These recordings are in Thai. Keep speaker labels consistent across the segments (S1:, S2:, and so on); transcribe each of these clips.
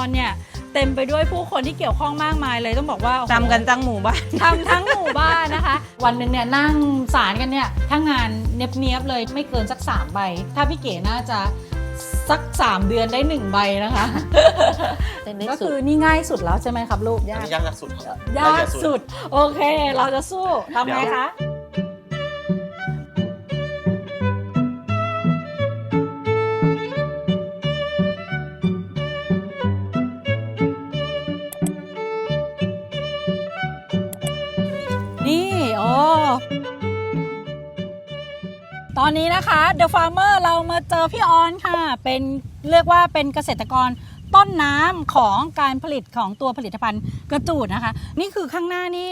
S1: อนเนี่ยเต็มไปด้วยผู้คนที่เกี่ยวข้องมากมายเลยต้องบอกว่าโอ้โห
S2: ทำกันตั้งหมู่บ้าน
S1: ทำทั้งหมู่บ้านนะคะ วันหนึ่งเนี่ยนั่งสารกันเนี่ยถ้างานเนียบๆเลยไม่เกินสักสามใบ ถ้าพี่เก๋น่าจะสักสามเดือนได้หนึ่งใบนะคะก็คือนี่ง่ายสุดแล้วใช่ไหมครับลูก
S3: อันนี้ยากสุดครับ
S1: ยากสุด โอเค เราจะสู้ทำไงคะ อนนี้นะคะ The Farmer เรามาเจอพี่ออนค่ะ เป็นเรียกว่าเป็นเกษตรกรต้นน้ำของการผลิตของตัวผลิตภัณฑ์กระจูดนะคะ นี่คือข้างหน้านี่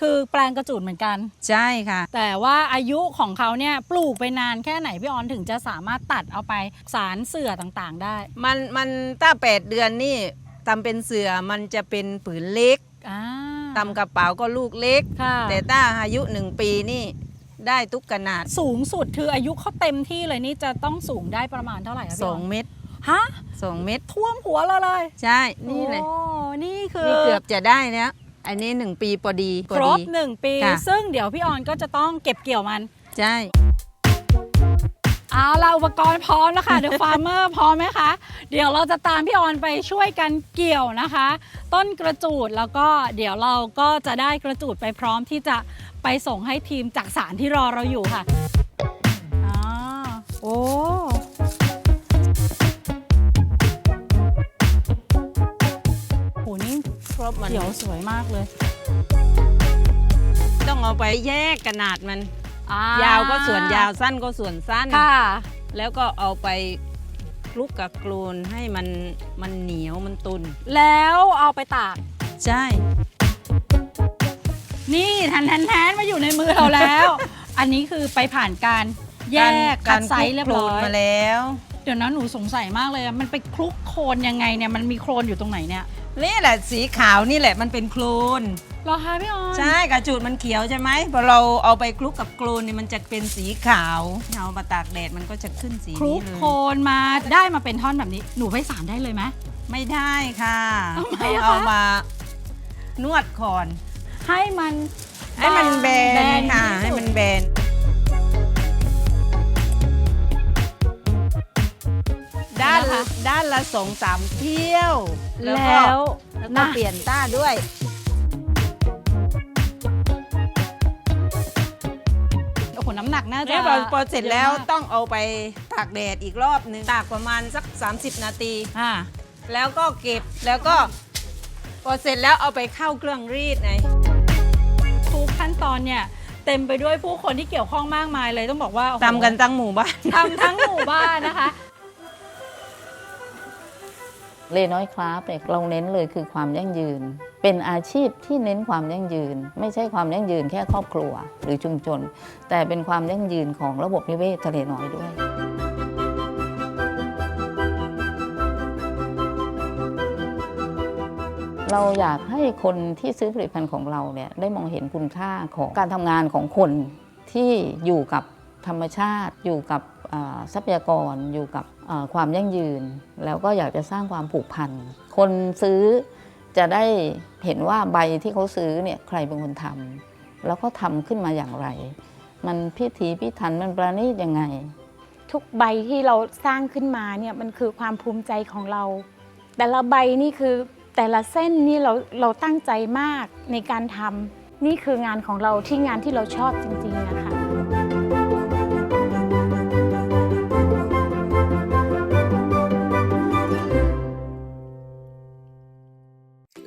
S1: คือแปลงกระจูดเหมือนกัน
S2: ใช่ค่ะ
S1: แต่ว่าอายุของเขาเนี่ยปลูกไปนานแค่ไหนพี่ออนถึงจะสามารถตัดเอาไปสารเสื่อต่างๆ ได้
S2: มันมันถ้าแปดเดือนนี่ทำเป็นเสือมันจะเป็นผืนเล็ก
S1: อ่า
S2: ทำกระเป๋าก็ลูกเล็ก
S1: ค่ะ
S2: แต่ถ้าอายุหนึ่งปีนี่ ได้ทุกขนาด
S1: สูงสุดคืออายุเขาเต็มที่เลยนี่จะต้องสูงได้ประมาณเท่าไหร่คะ
S2: ส
S1: พี่
S2: อ
S1: องอน
S2: เม็ด
S1: ฮะ
S2: สองเม็ด
S1: ท่วมหัวเราเลย
S2: ใช่นี่เลย
S1: โอ้นี่คือ
S2: นี่เกือบจะได้แล้ว อันนี้หนึ่งปีพอดีพอ
S1: ครบ
S2: ดี
S1: หนึ่งปี
S2: ค่ะ
S1: ซึ่งเดี๋ยวพี่ออนก็จะต้องเก็บเกี่ยวมัน
S2: ใช่
S1: เอาละอุปกรณ์พร้อมแล้วค่ะ The Farmer พร้อมไหมคะ เดี๋ยวเราจะตามพี่ออนไปช่วยกันเกี่ยวนะคะ ต้นกระจูดแล้วก็เดี๋ยวเราก็จะได้กระจูดไปพร้อมที่จะไปส่งให้ทีมจากสารที่รอเราอยู่ค่ะอ่าโอ้โหนี่
S2: ครบมัน
S1: เขียวสวยมากเลย
S2: ต้องเอาไปแยกขนาดมัน
S1: อ่
S2: ยาวก็ส่วนยาวสั้นก็ส่วนสั้น
S1: ค่ะ
S2: แล้วก็เอาไปคลุกกับกลูนให้มันมันเหนียวมันตุน
S1: แล้วเอาไปตาก
S2: ใช่
S1: นี่แทนแทนแทนมาอยู่ในมือเราแล้ว อันนี้คือไปผ่านการแยกคัดไซส์เรียบร้อย
S2: มาแล้ว
S1: เดี๋ยวนะหนูสงสัยมากเลยอะมันไปคลุกโคลนยังไงเนี่ยมันมีโคลนอยู่ตรงไหนเนี่ย
S2: นี่แหละสีขาวนี่แหละมันเป็นโคลน
S1: เหรอคะพี่ออน
S2: ใช่กระจูดมันเขียวใช่ไหมพอเราเอาไปคลุกกับโคลนนี่มันจะเป็นสีขาวเอามาตากแดดมันก็จะขึ้นสี
S1: คลุ
S2: นี้
S1: ก
S2: เล
S1: โคล
S2: ย
S1: นมาได้มาเป็นท่อนแบบนี้ หนูไปสารได้เลยไหม
S2: ไม่ได้ค่ะ
S1: ทำไมอะคะ
S2: เอามานวดก่อน
S1: ให้มัน
S2: ให้มันแบนค่ะ
S1: ที่สุด
S2: ให้มันแบน ด้านละด้านละสองสามเที่ยว แล้วก็
S1: แล้ว
S2: แล้วก็
S1: นะ
S2: เปลี่ยนต้าด้วย
S1: โอ้โหน้ำหนักน่าจะ
S2: แล้วพอพอเสร็จแล้ว
S1: ยอะมาก
S2: ต้องเอาไปตากแดดอีกรอบหนึงตากประมาณสัก 30 นาที
S1: อ่า
S2: แล้วก็เก็บแล้วก็พอเสร็จแล้วเอาไปเข้าเครื่องรีดไง
S1: ทุกขั้นตอนเนี่ย เต็มไปด้วยผู้คนที่เกี่ยวข้องมากมายเลยต้องบอกว่าโอ้โห
S2: ทำกันตั้งหมู่บ้าน
S1: ทำทั้งหมู่บ้านนะคะ
S4: เลน้อยคราฟเนี่ยเราเน้นเลยคือความยั่งยืน เป็นอาชีพที่เน้นความยั่งยืน ไม่ใช่ความยั่งยืนแค่ครอบครัวหรือชุมชน แต่เป็นความยั่งยืนของระบบนิเวศทะเลน้อยด้วยเราอยากให้คนที่ซื้อผลิตภัณฑ์ของเราเนี่ยได้มองเห็นคุณค่าของการทำงานของคนที่อยู่กับธรรมชาติอยู่กับ ทรัพยากรอยู่กับความยั่งยืน แล้วก็อยากจะสร้างความผูกพันคนซื้อจะได้เห็นว่าใบที่เขาซื้อเนี่ยใครเป็นคนทำแล้วก็ทำขึ้นมาอย่างไร มันพิถีพิถันมันประณีตยังไง
S5: ทุกใบที่เราสร้างขึ้นมาเนี่ยมันคือความภูมิใจของเรา แต่ละใบนี่คือแต่ละเส้นนี่เราเราตั้งใจมากในการทำนี่คืองานของเราที่งานที่เราชอบจริงๆนะคะ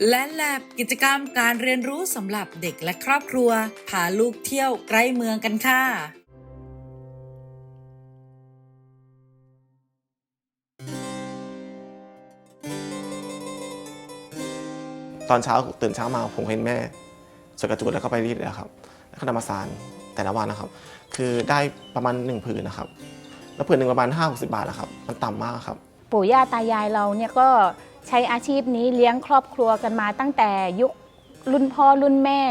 S6: และแลบกิจกรรมการเรียนรู้สำหรับเด็กและครอบครัว พาลูกเที่ยวใกล้เมืองกันค่ะ
S3: ตอนเช้าตื่นเช้ามาผมเห็นแม่สวยกระจุดแล้วก็ไปรีดเลยครับ แล้วก็นำมาสารแต่ละวันนะครับ คือได้ประมาณ 1 ผืนนะครับ แล้วผืนหนึ่งประมาณ 5 60 บาทนะครับ มันต่ำมากครับ
S5: ปู่ย่าตายายเราเนี่ยก็ ใช้อาชีพนี้เลี้ยงครอบครัวกันมาตั้งแต่ยุครุ่นพ่อรุ่นแม่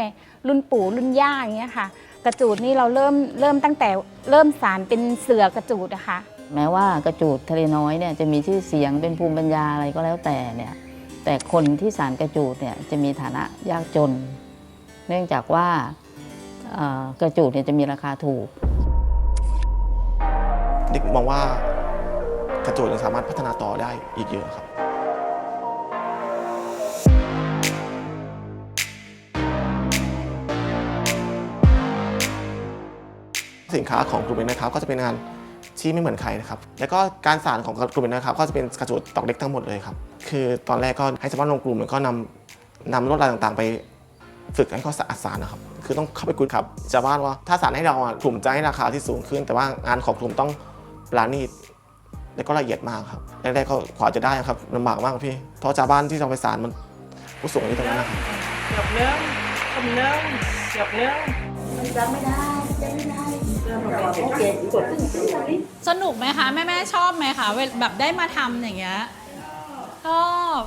S5: รุ่นปู่รุ่นย่าอย่างเงี้ยค่ะ กระจูดนี่เราเริ่มเริ่มตั้งแต่เริ่มสารเป็นเสือกระจูดนะคะ
S4: แม้ว่ากระจูดทะเลน้อยเนี่ยจะมีชื่อเสียงเป็นภูมิปัญญาอะไรก็แล้วแต่เนี่ยแต่คนที่สารกระจูดเนี่ยจะมีฐานะยากจน เนื่องจากว่าเอ่อกระจูดเนี่ยจะมีราคาถูก
S3: เด็กมองว่ากระโจนยังสามารถพัฒนาต่อได้อีกเยอะครับ สินค้าของกลุ่มเบนนะครับ ก็จะเป็นงานที่ไม่เหมือนใครนะครับ แล้วก็การสานของกลุ่มเบนนะครับ ก็จะเป็นกระโจนตอกเล็กทั้งหมดเลยครับ คือตอนแรกก็ให้ชาวบ้านลงกลุ่มแล้วก็นำนำลวดลายต่างๆ ไปฝึกให้เขาสะอาดสารนะครับ คือต้องเข้าไปคุยกับชาวบ้านว่าถ้าสารให้เราอะกลุ่มจะให้ราคาที่สูงขึ้น แต่ว่างานของกลุ่มต้องปราณีตและก็ละเอียดมากครับแรกๆก็กว่าจะได้ครับลำบากมากพี่เพราะชาวบ้านที่เราไปสารมันผู้สูงอายุทั้งนั้นนะครับ
S2: เกือบเริ่มกำเริ่มเกือบเริ่ม
S1: สนุกไหมคะ แม่แม่ชอบไหมคะแบบได้มาทำอย่างเงี้ยชอบ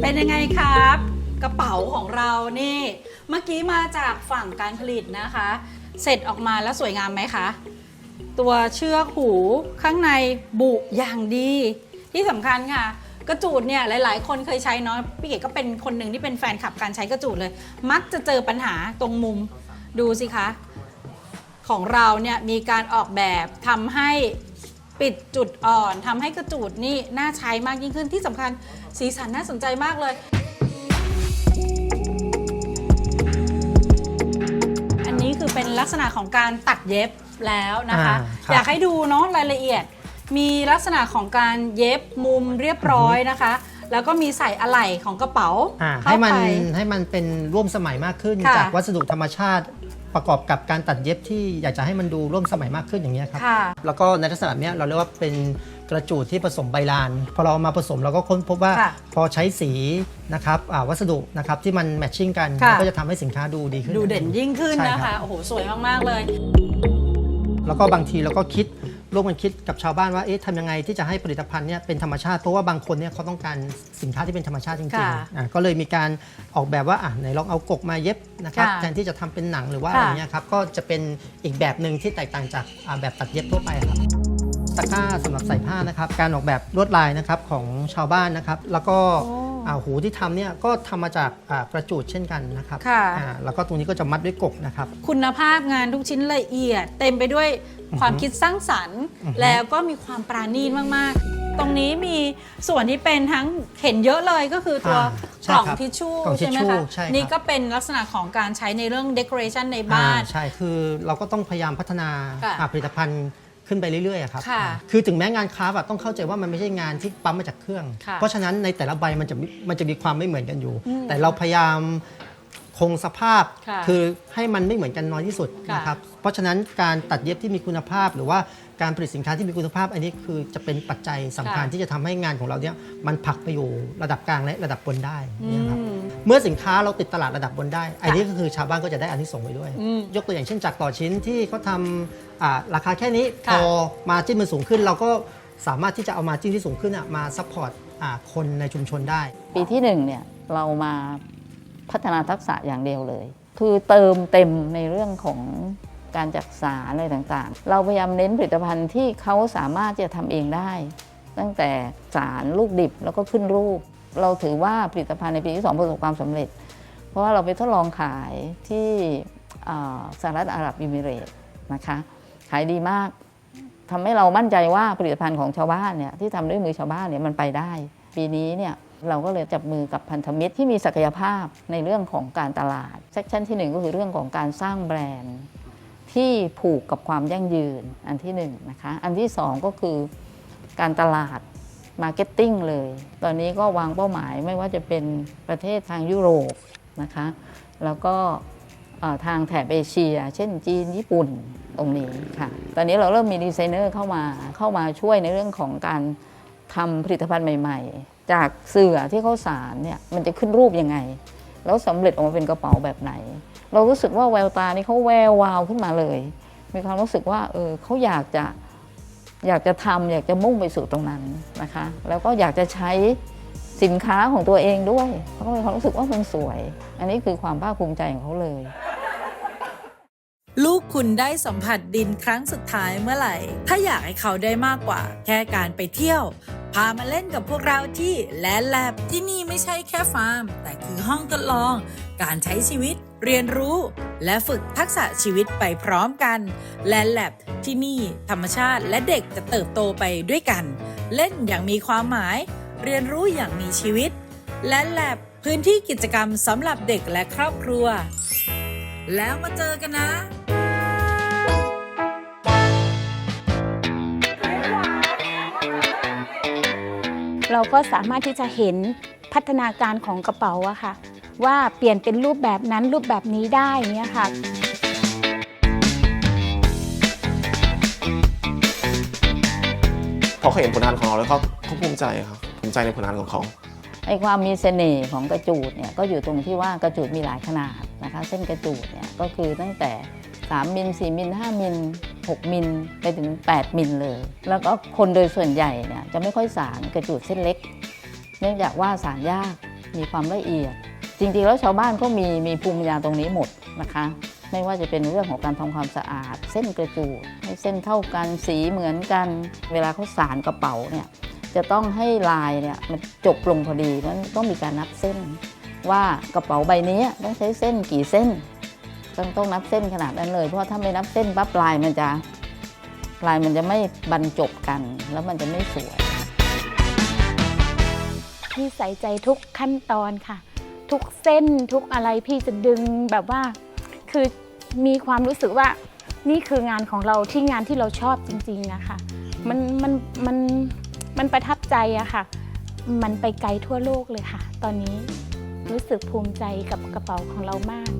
S1: เป็นยังไงครับ กระเป๋าของเรานี่ เมื่อกี้มาจากฝั่งการผลิตนะคะ เสร็จออกมาแล้วสวยงามไหมคะ ตัวเชือกหูข้างในบุอย่างดี ที่สำคัญค่ะ กระจูดเนี่ยหลาย ๆ คนเคยใช้เนาะพี่เก๋ก็เป็นคนหนึ่งที่เป็นแฟนคลับการใช้กระจูดเลย มักจะเจอปัญหาตรงมุมดูสิคะ ของเราเนี่ยมีการออกแบบทำให้ปิดจุดอ่อนทำให้กระจูดนี่น่าใช้มากยิ่งขึ้นที่สำคัญสีสันน่าสนใจมากเลยอันนี้คือเป็นลักษณะของการตัดเย็บแล้วนะคะ
S7: อ่าครับ
S1: อยากให้ดูเนาะรายละเอียด มีลักษณะของการเย็บมุมเรียบร้อยนะคะ แล้วก็มีใส่อะไหล่ของกระเป๋า
S7: อ่า
S1: เข้า
S7: ให้มัน
S1: ไป
S7: ให้มันเป็นร่วมสมัยมากขึ้น
S1: ค่ะ
S7: จากวัสดุธรรมชาติประกอบกับการตัดเย็บที่อยากจะให้มันดูร่วมสมัยมากขึ้นอย่างนี้ยครับ
S1: ค่ะ
S7: แล้วก็ในลักษณะเนี้ยเราเรียกว่าเป็นกระจูดที่ผสมใบลาน พอเราเอามาผสมเราก็ค้นพบว่า
S1: ค่ะ
S7: พอใช้สีนะครับอ่าวัสดุนะครับที่มันแมทชิ่งกัน
S1: ค่ะ
S7: มันก็จะทำให้สินค้าดูดีขึ้น
S1: ดูเด่นยิ่งขึ้น
S7: ใช่
S1: นะ
S7: รั
S1: คะ
S7: บ
S1: โอ้โหสวยมากๆเลย
S7: แล้วก็บางทีเราก็คิด ร่วมกันคิดกับชาวบ้านว่าเอ๊ะทำยังไงที่จะให้ผลิตภัณฑ์เนี่ยเป็นธรรมชาติเพราะว่าบางคนเนี่ยเขาต้องการสินค้าที่เป็นธรรมชาติจริง
S1: ค่ะ
S7: ๆอะก็เลยมีการออกแบบว่าอะไหนลองเอากกมาเย็บนะครับ
S1: ค่ะ
S7: แทนที่จะทำเป็นหนังหรือว่า
S1: ค่ะ
S7: อะไรเงี้ยครับก็จะเป็นอีกแบบหนึ่งที่แตกต่างจากอ่าแบบตัดเย็บทั่วไปครับ ตะกร้าสำหรับใส่ผ้านะครับ การออกแบบลวดลายนะครับของชาวบ้านนะครับ แล้วก็
S1: โอ้
S7: อ่า หูที่ทำเนี่ยก็ทำมาจากอ่ากระจูดเช่นกันนะครับ
S1: ค่ะ
S7: อ่าแล้วก็ตรงนี้ก็จะมัดด้วยกกนะครับ
S1: คุณภาพงานทุกชิ้นละเอียด เต็มไปด้วยความคิดสร้างสรรค์แล้วก็มีความปราณีตมากๆ ตรงนี้มีส่วนที่เป็นทั้งเห็นเยอะเลยก็คือตัว
S7: อ่ากใช่
S1: ล่อง
S7: ครับ
S1: ทิชชู่
S7: กล่องทิช
S1: ใช่ไหม
S7: ชู่
S1: คะ
S7: ใช่ครับ
S1: นี่ก็เป็นลักษณะของการใช้ในเรื่อง decoration ในบ้าน
S7: อ่ใช่คือเราก็ต้องพยายามพัฒนา
S1: ค่ะ
S7: อ่าผลิตภัณฑ์ ขึ้นไปเรื่อยๆอะครับ
S1: ค่ะ
S7: อ่าคือถึงแม้งานคราฟต์อะต้องเข้าใจว่ามันไม่ใช่งานที่ปั๊มมาจากเครื่อง
S1: ค่ะ
S7: เพราะฉะนั้นในแต่ละใบมันจะมีมันจะมีความไม่เหมือนกันอยู่ แต่เราพยายามคงสภาพ
S1: ค่ะ
S7: อให้มันไม่เหมือนกันน้อยที่สุด
S1: ค่ะ
S7: นะครับ เพราะฉะนั้นการตัดเย็บที่มีคุณภาพ หรือว่าการผลิตสินค้าที่มีคุณภาพ อันนี้คือจะเป็นปัจจัยสำคัญ
S1: ค่ะ
S7: ที่จะทำให้งานของเราเนี่ยมันผลักไปอยู่ระดับกลางและระดับบนได้นะครับ
S1: อืม
S7: เมื่อสินค้าเราติดตลาดระดับบนได้ อันนี้ก็คือชาวบ้านก็จะได้อานิสงส์ไปด้วย
S1: อืม
S7: ยกตัวอย่างเช่นจากต่อชิ้นที่เขาทำอ่าราคาแค่นี้
S1: ค่ะ
S7: พอมาจิ้นมันสูงขึ้น เราก็สามารถที่จะเอามาจิ้นที่สูงขึ้นอะมาซัพพอร์ตอ่าคนในชุมชนได้
S4: ปีที่หนึ่งเนี่ยเรามาพัฒนาทักษะอย่างเดียวเลย คือเติมเต็มในเรื่องของการจักษาอะไรต่างๆ เราพยายามเน้นผลิตภัณฑ์ที่เขาสามารถจะทำเองได้ ตั้งแต่สารลูกดิบแล้วก็ขึ้นรูป เราถือว่าผลิตภัณฑ์ในปีที่สองประสบความสำเร็จ เพราะว่าเราไปทดลองขายที่สหรัฐอาหรับอิมิเรตส์นะคะขายดีมากทำให้เรามั่นใจว่าผลิตภัณฑ์ของชาวบ้านเนี่ยที่ทำด้วยมือชาวบ้านเนี่ยมันไปได้ ปีนี้เนี่ยเราก็เลยจับมือกับพันธมิตรที่มีศักยภาพในเรื่องของการตลาดเซกชันที่หนึ่งก็คือเรื่องของการสร้างแบรนด์ ที่ผูกกับความยั่งยืนอันที่หนึ่งนะคะอันที่สองก็คือการตลาด มาร์เก็ตติ้งเลย ตอนนี้ก็วางเป้าหมายไม่ว่าจะเป็นประเทศทางยุโรปนะคะ แล้วก็ทางแถบเอเชีย เช่นจีนญี่ปุ่นตรงนี้ค่ะ ตอนนี้เราเริ่มมีดีไซเนอร์เข้ามาเข้ามาช่วยในเรื่องของการทำผลิตภัณฑ์ใหม่ ๆ จากเสื่อที่เขาสารเนี่ยมันจะขึ้นรูปยังไง แล้วสำเร็จออกมาเป็นกระเป๋าแบบไหน เรารู้สึกว่าแววตานี่เขาแวววาวขึ้นมาเลย มีความรู้สึกว่าเออเขาอยากจะ อยากจะทำอยากจะมุ่งไปสู่ตรงนั้นนะคะ แล้วก็อยากจะใช้สินค้าของตัวเองด้วยเขาก็มีความรู้สึกว่ามันสวย อันนี้คือความภาคภูมิใจของเขาเลย
S6: ลูกคุณได้สัมผัสดินครั้งสุดท้ายเมื่อไหร่ ถ้าอยากให้เขาได้มากกว่า แค่การไปเที่ยว พามาเล่นกับพวกเราที่แลนแลบที่นี่ไม่ใช่แค่ฟาร์ม แต่คือห้องทดลอง การใช้ชีวิต เรียนรู้ และฝึกทักษะชีวิตไปพร้อมกันแลนแลบที่นี่ธรรมชาติและเด็กจะเติบโตไปด้วยกัน เล่นอย่างมีความหมาย เรียนรู้อย่างมีชีวิตและแลบพื้นที่กิจกรรมสำหรับเด็กและครอบครัว แล้วมาเจอกันนะ
S5: เราก็สามารถที่จะเห็นพัฒนาการของกระเป๋าอะค่ะ ว่าเปลี่ยนเป็นรูปแบบนั้นรูปแบบนี้ได้เนี่ยค่ะ
S3: พอเขาเห็นผลงานของเราแล้วเขาเขาภูมิใจครับภูมิใจในผลงานของเขา
S4: ไอ้ความมีเสน่ห์ของกระจูดเนี่ยก็อยู่ตรงที่ว่ากระจูดมีหลายขนาดนะคะ เส้นกระจูดเนี่ยก็คือตั้งแต่ 3 มิล 4 มิล 5 มิล 6 มิลไปถึง 8 มิลเลย แล้วก็คนโดยส่วนใหญ่เนี่ยจะไม่ค่อยสารกระจูดเส้นเล็ก เนื่องจากว่าสารยากมีความละเอียด จริงๆ แล้วชาวบ้านก็มีมีภูมิปัญญาตรงนี้หมดนะคะ ไม่ว่าจะเป็นเรื่องของการทำความสะอาด เส้นกระจูดให้เส้นเท่ากันสีเหมือนกัน เวลาเขาสารกระเป๋าเนี่ยจะต้องให้ลายเนี่ยมันจบลงพอดีนั้นต้องมีการนับเส้น ว่ากระเป๋าใบนี้ต้องใช้เส้นกี่เส้น ต้องต้องนับเส้นขนาดนั้นเลย เพราะถ้าไม่นับเส้นปั๊บลายมันจะลายมันจะไม่บรรจบกัน แล้วมันจะไม่สวย
S5: พี่ใส่ใจทุกขั้นตอนค่ะ ทุกเส้นทุกอะไรพี่จะดึงแบบว่า คือมีความรู้สึกว่า นี่คืองานของเราที่งานที่เราชอบจริงๆนะคะมันมันมันมันประทับใจอะค่ะ มันไปไกลทั่วโลกเลยค่ะ ตอนนี้รู้สึกภูมิใจกับกระเป๋าของเรามาก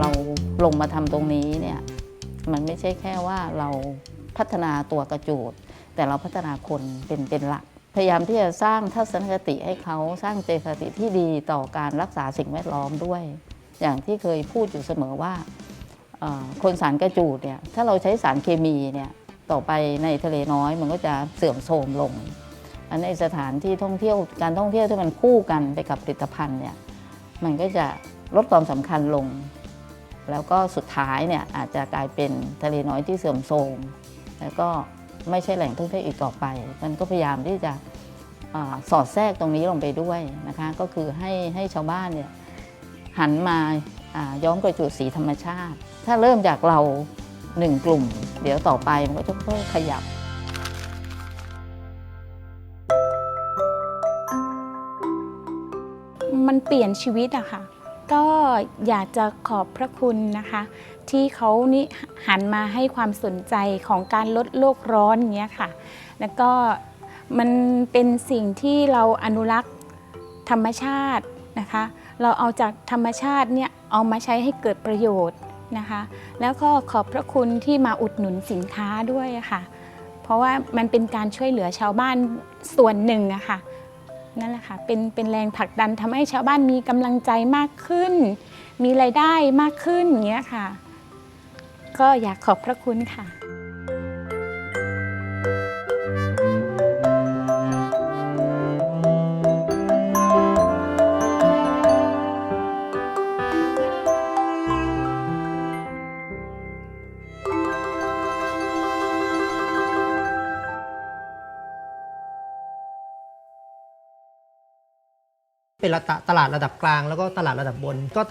S4: เราลงมาทำตรงนี้เนี่ยมันไม่ใช่แค่ว่าเราพัฒนาตัวกระจูด แต่เราพัฒนาคนเป็นเป็นหลัก พยายามที่จะสร้างทัศนคติให้เขาสร้างเจตคติที่ดีต่อการรักษาสิ่งแวดล้อมด้วย อย่างที่เคยพูดอยู่เสมอว่าคนสารกระจูดเนี่ยถ้าเราใช้สารเคมีเนี่ยต่อไปในทะเลน้อยมันก็จะเสื่อมโทรมลง อันในสถานที่ท่องเที่ยวการท่องเที่ยวที่มันคู่กันไปกับผลิตภัณฑ์เนี่ยมันก็จะลดความสำคัญลง แล้วก็สุดท้ายเนี่ยอาจจะกลายเป็นทะเลน้อยที่เสื่อมโทรมแล้วก็ไม่ใช่แหล่งท่องเที่ยวอีกต่อไป มันก็พยายามที่จะอสอดแทรกตรงนี้ลงไปด้วยนะคะก็คือให้ให้ชาวบ้านเนี่ยหันมาย้อมกระจุดสีธรรมชาติ ถ้าเริ่มจากเราหนึ่งกลุ่ม เดี๋ยวต่อไปมันก็จะค่อยขยับ
S5: มันเปลี่ยนชีวิตอะค่ะ ก็อยากจะขอบพระคุณนะคะ ที่เขานี่หันมาให้ความสนใจของการลดโลกร้อนเงี้ยค่ะ แล้วก็มันเป็นสิ่งที่เราอนุรักษ์ธรรมชาตินะคะ เราเอาจากธรรมชาติเนี่ยเอามาใช้ให้เกิดประโยชน์นะคะ แล้วก็ขอบพระคุณที่มาอุดหนุนสินค้าด้วยค่ะ เพราะว่ามันเป็นการช่วยเหลือชาวบ้านส่วนหนึ่งอะค่ะ นั่นแหละค่ะเป็นเป็นแรงผลักดันทำให้ชาวบ้านมีกำลังใจมากขึ้น มีรายได้มากขึ้นอย่างเงี้ยค่ะ ก็อยากขอบพระคุณค่ะ
S7: เป็นตลาดระดับกลาง แล้วก็ตลาดระดับบนก็